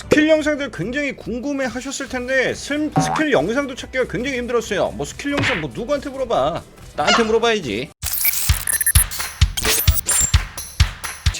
스킬 영상들 굉장히 궁금해 하셨을 텐데 슬- 스킬 영상도 찾기가 굉장히 힘들었어요. 뭐 스킬 영상 뭐 누구한테 물어봐? 나한테 물어봐야지.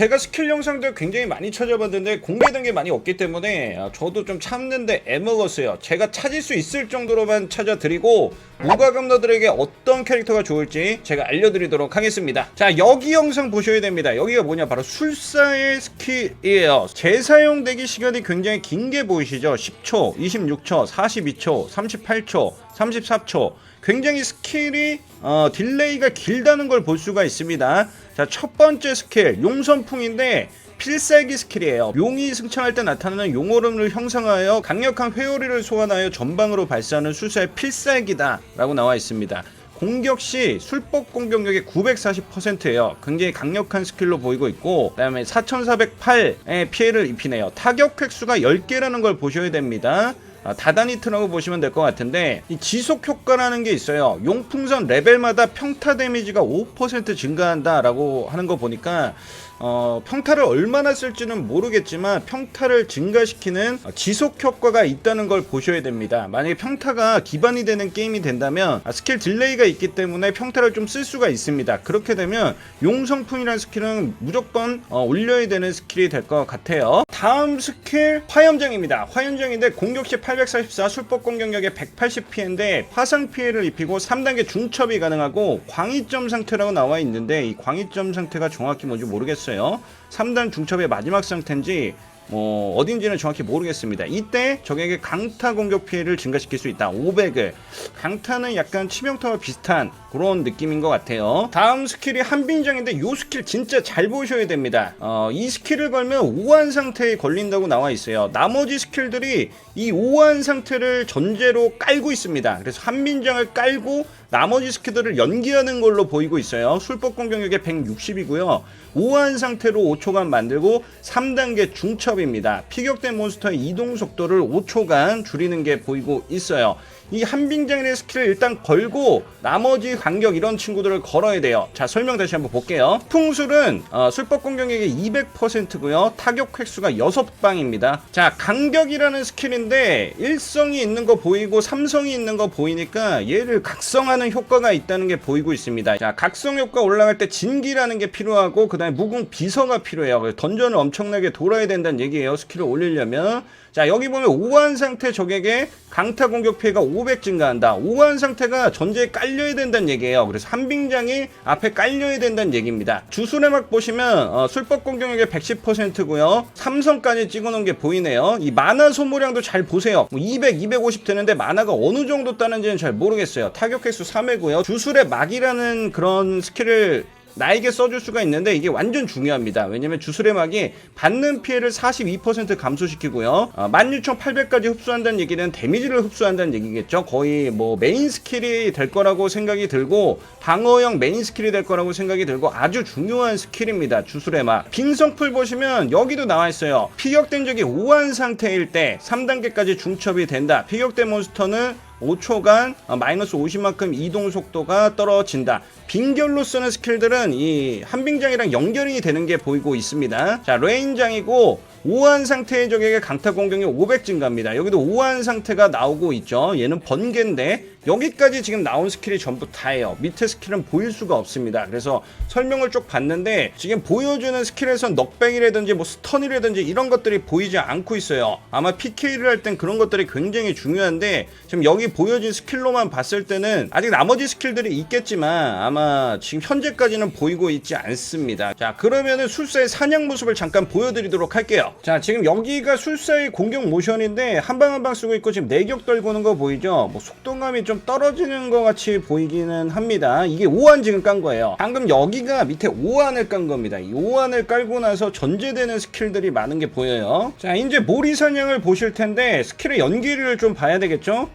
제가 스킬 영상들 굉장히 많이 찾아봤는데 공개된 게 많이 없기 때문에 아, 저도 좀 참는데 애먹었어요. 제가 찾을 수 있을 정도로만 찾아드리고 무과금러들에게 어떤 캐릭터가 좋을지 제가 알려드리도록 하겠습니다. 자 여기 영상 보셔야 됩니다. 여기가 뭐냐 바로 술사의 스킬이에요. 재사용되기 시간이 굉장히 긴 게 보이시죠? 10초, 26초, 42초, 38초, 34초 굉장히 스킬이 어, 딜레이가 길다는 걸 볼 수가 있습니다. 자, 첫 번째 스킬 용선풍인데 필살기 스킬이에요. 용이 승천할 때 나타나는 용오름을 형성하여 강력한 회오리를 소환하여 전방으로 발사하는 술사의 필살기다 라고 나와 있습니다. 공격 시 술법 공격력의 940%예요. 굉장히 강력한 스킬로 보이고 있고 그다음에 4408의 피해를 입히네요. 타격 획수가 10개라는 걸 보셔야 됩니다. 아, 다다니트라고 보시면 될 것 같은데 이 지속 효과라는 게 있어요. 용풍선 레벨마다 평타 데미지가 5% 증가한다라고 하는 거 보니까 어, 평타를 얼마나 쓸지는 모르겠지만 평타를 증가시키는 어, 지속 효과가 있다는 걸 보셔야 됩니다. 만약에 평타가 기반이 되는 게임이 된다면 아, 스킬 딜레이가 있기 때문에 평타를 좀 쓸 수가 있습니다. 그렇게 되면 용성풍이라는 스킬은 무조건 어, 올려야 되는 스킬이 될 것 같아요. 다음 스킬 화염정입니다. 화염정인데 공격 시 844, 술법 공격력에 180 피해인데 화상 피해를 입히고 3단계 중첩이 가능하고 광의점 상태라고 나와 있는데 이 광의점 상태가 정확히 뭔지 모르겠어요. 3단 중첩의 마지막 상태인지 뭐 어딘지는 정확히 모르겠습니다. 이때 적에게 강타 공격 피해를 증가시킬 수 있다. 500을 강타는 약간 치명타와 비슷한 그런 느낌인 것 같아요. 다음 스킬이 한빈정인데 이 스킬 진짜 잘 보셔야 됩니다. 어, 이 스킬을 걸면 오한 상태에 걸린다고 나와 있어요. 나머지 스킬들이 이 오한 상태를 전제로 깔고 있습니다. 그래서 한빈정을 깔고 나머지 스킬들을 연기하는 걸로 보이고 있어요. 술법 공격력이 160이고요. 오한 상태로 5초간 만들고 3단계 중첩입니다. 피격된 몬스터의 이동 속도를 5초간 줄이는 게 보이고 있어요. 이 한빙장의 스킬을 일단 걸고 나머지 간격 이런 친구들을 걸어야 돼요. 자 설명 다시 한번 볼게요. 풍술은 어, 술법 공격력이 200%고요. 타격 획수가 6방입니다. 자 간격이라는 스킬인데 일성이 있는 거 보이고 삼성이 있는 거 보이니까 얘를 각성하는 효과가 있다는 게 보이고 있습니다. 자 각성 효과 올라갈 때 진기라는 게 필요하고 그 다음에 무궁 비서가 필요해요. 던전을 엄청나게 돌아야 된다는 얘기예요. 스킬을 올리려면 자 여기 보면 오한 상태 적에게 강타 공격 피해가 500 증가한다. 오한 상태가 전제에 깔려야 된다는 얘기예요. 그래서 한빙장이 앞에 깔려야 된다는 얘기입니다. 주술의막 보시면 어, 술법 공격력의 110%고요. 삼성까지 찍어놓은 게 보이네요. 이 만화 소모량도 잘 보세요. 뭐 200, 250 되는데 만화가 어느 정도 따는지는 잘 모르겠어요. 타격 횟수 3회고요. 주술의 막이라는 그런 스킬을 나에게 써줄 수가 있는데 이게 완전 중요합니다. 왜냐면 주술의 막이 받는 피해를 42% 감소시키고요. 어, 16,800까지 흡수한다는 얘기는 데미지를 흡수한다는 얘기겠죠. 거의 뭐 메인 스킬이 될 거라고 생각이 들고 방어형 메인 스킬이 될 거라고 생각이 들고 아주 중요한 스킬입니다. 주술의 막. 빙성풀 보시면 여기도 나와 있어요. 피격된 적이 5한 상태일 때 3단계까지 중첩이 된다. 피격된 몬스터는 5초간 어, 마이너스 50만큼 이동 속도가 떨어진다. 빙결로 쓰는 스킬들은 이 한빙장이랑 연결이 되는 게 보이고 있습니다. 자, 레인장이고 5한 상태의 적에게 강타 공격력 500 증가합니다. 여기도 5한 상태가 나오고 있죠. 얘는 번개인데 여기까지 지금 나온 스킬이 전부 다예요. 밑에 스킬은 보일 수가 없습니다. 그래서 설명을 쭉 봤는데 지금 보여주는 스킬에선 넉백이라든지 뭐 스턴이라든지 이런 것들이 보이지 않고 있어요. 아마 PK를 할 땐 그런 것들이 굉장히 중요한데 지금 여기 보여진 스킬로만 봤을 때는 아직 나머지 스킬들이 있겠지만 아마 지금 현재까지는 보이고 있지 않습니다. 자 그러면은 술사의 사냥 모습을 잠깐 보여드리도록 할게요. 자 지금 여기가 술사의 공격 모션인데 한 방 한 방 쓰고 있고 지금 내격 떨구는 거 보이죠? 뭐 속도감이 좀 떨어지는 것 같이 보이기는 합니다. 이게 5한 지금 깐 거예요. 방금 여기가 밑에 5한을 깐 겁니다. 이 5한을 깔고 나서 전제되는 스킬들이 많은 게 보여요. 자 이제 모리 사냥을 보실 텐데 스킬의 연기를 좀 봐야 되겠죠?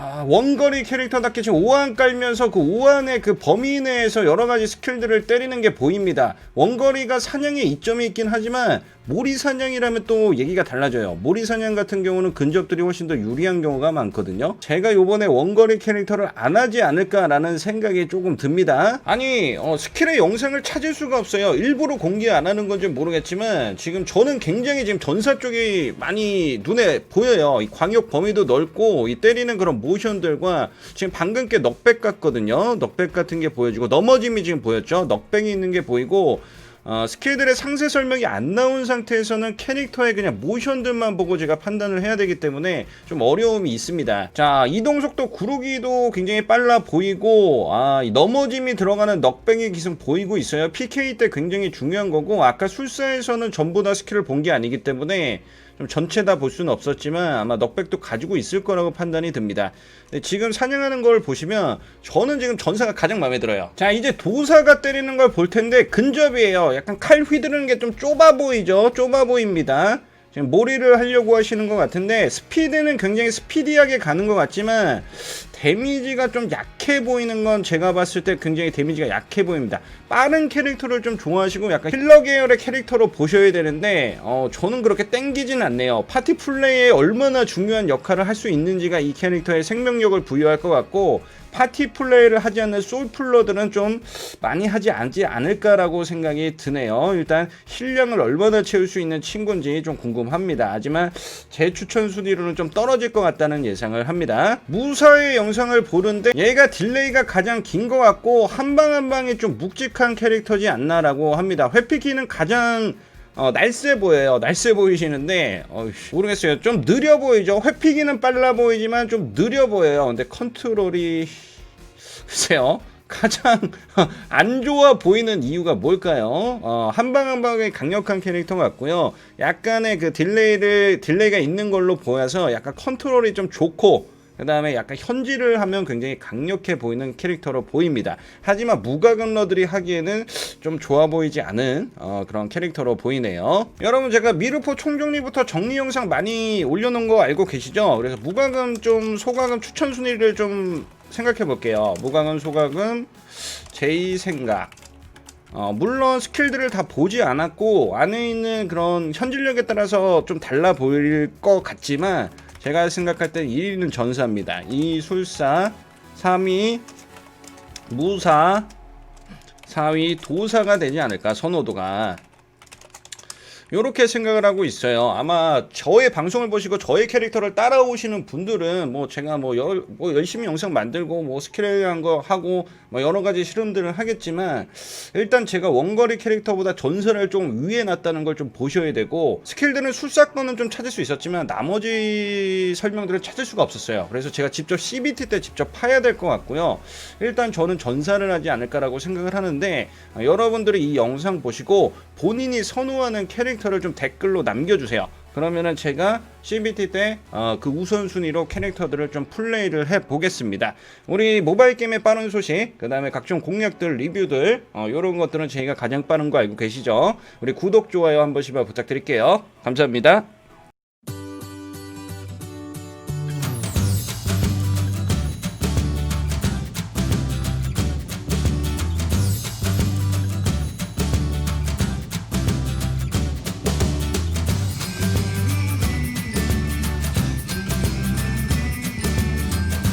아, 원거리 캐릭터답게 지금 5한 깔면서 그 5한의 그 범위 내에서 여러 가지 스킬들을 때리는 게 보입니다. 원거리가 사냥에 이점이 있긴 하지만 모리사냥이라면 또 얘기가 달라져요. 모리사냥 같은 경우는 근접들이 훨씬 더 유리한 경우가 많거든요. 제가 요번에 원거리 캐릭터를 안 하지 않을까라는 생각이 조금 듭니다. 아니 어, 스킬의 영상을 찾을 수가 없어요. 일부러 공개 안 하는 건지 모르겠지만 지금 저는 굉장히 지금 전사 쪽이 많이 눈에 보여요. 이 광역 범위도 넓고 이 때리는 그런 모션들과 지금 방금 게 넉백 같거든요. 넉백 같은 게 보여지고 넘어짐이 지금 보였죠. 넉백이 있는 게 보이고 어, 스킬들의 상세 설명이 안 나온 상태에서는 캐릭터의 그냥 모션들만 보고 제가 판단을 해야 되기 때문에 좀 어려움이 있습니다. 자, 이동 속도 구르기도 굉장히 빨라 보이고, 아, 이 넘어짐이 들어가는 넉뱅이 기승 보이고 있어요. PK 때 굉장히 중요한 거고, 아까 술사에서는 전부 다 스킬을 본 게 아니기 때문에 좀 전체 다 볼 수는 없었지만 아마 넉백도 가지고 있을 거라고 판단이 듭니다. 근데 지금 사냥하는 걸 보시면 저는 지금 전사가 가장 마음에 들어요. 자 이제 도사가 때리는 걸 볼 텐데 근접이에요. 약간 칼 휘두르는 게 좀 좁아 보이죠? 좁아 보입니다. 지금 몰이를 하려고 하시는 것 같은데 스피드는 굉장히 스피디하게 가는 것 같지만 데미지가 좀 약해 보이는 건 제가 봤을 때 굉장히 데미지가 약해 보입니다. 빠른 캐릭터를 좀 좋아하시고 약간 힐러 계열의 캐릭터로 보셔야 되는데 어, 저는 그렇게 땡기진 않네요. 파티 플레이에 얼마나 중요한 역할을 할 수 있는지가 이 캐릭터의 생명력을 부여할 것 같고 파티 플레이를 하지 않는 솔플러들은 좀 많이 하지 않지 않을까라고 생각이 드네요. 일단 힐량을 얼마나 채울 수 있는 친구인지 좀 궁금합니다. 하지만 제 추천 순위로는 좀 떨어질 것 같다는 예상을 합니다. 무사의 영 상을 보는데 얘가 딜레이가 가장 긴 것 같고 한 방 한 방이 좀 묵직한 캐릭터지 않나라고 합니다. 회피키는 가장 어, 날쌔 보여요. 날쌔 보이시는데, 어이씨, 모르겠어요. 좀 느려 보이죠? 회피기는 빨라 보이지만 좀 느려 보여요. 근데 컨트롤이, 글쎄요. 가장 안 좋아 보이는 이유가 뭘까요? 어, 한방 한방에 강력한 캐릭터 같고요. 약간의 그 딜레이를, 딜레이가 있는 걸로 보여서 약간 컨트롤이 좀 좋고, 그 다음에 약간 현질을 하면 굉장히 강력해 보이는 캐릭터로 보입니다. 하지만 무과금러들이 하기에는 좀 좋아 보이지 않은 어, 그런 캐릭터로 보이네요. 여러분 제가 미르포 총정리부터 정리 영상 많이 올려놓은 거 알고 계시죠? 그래서 무과금 좀 소과금 추천 순위를 좀 생각해 볼게요. 무과금 소과금 제 생각. 어, 물론 스킬들을 다 보지 않았고 안에 있는 그런 현질력에 따라서 좀 달라 보일 것 같지만 제가 생각할 때 1위는 전사입니다. 2위 술사, 3위 무사, 4위 도사가 되지 않을까 선호도가 요렇게 생각을 하고 있어요. 아마 저의 방송을 보시고 저의 캐릭터를 따라오시는 분들은 뭐 제가 뭐, 여, 뭐 열심히 영상 만들고 뭐 스킬한 거 하고 뭐 여러 가지 실험들을 하겠지만 일단 제가 원거리 캐릭터보다 전설을 좀 위에 놨다는 걸 좀 보셔야 되고 스킬들은 술사건은 좀 찾을 수 있었지만 나머지 설명들을 찾을 수가 없었어요. 그래서 제가 직접 CBT 때 직접 파야 될 것 같고요. 일단 저는 전사를 하지 않을까라고 생각을 하는데 아, 여러분들이 이 영상 보시고 본인이 선호하는 캐릭터 를 좀 댓글로 남겨주세요. 그러면은 제가 CBT 때그 우선순위로 캐릭터들을 좀 플레이를 해 보겠습니다. 우리 모바일 게임의 빠른 소식, 그 다음에 각종 공략들, 리뷰들, 어, 이런 것들은 저희가 가장 빠른 거 알고 계시죠? 우리 구독, 좋아요 한 번씩만 부탁드릴게요. 감사합니다.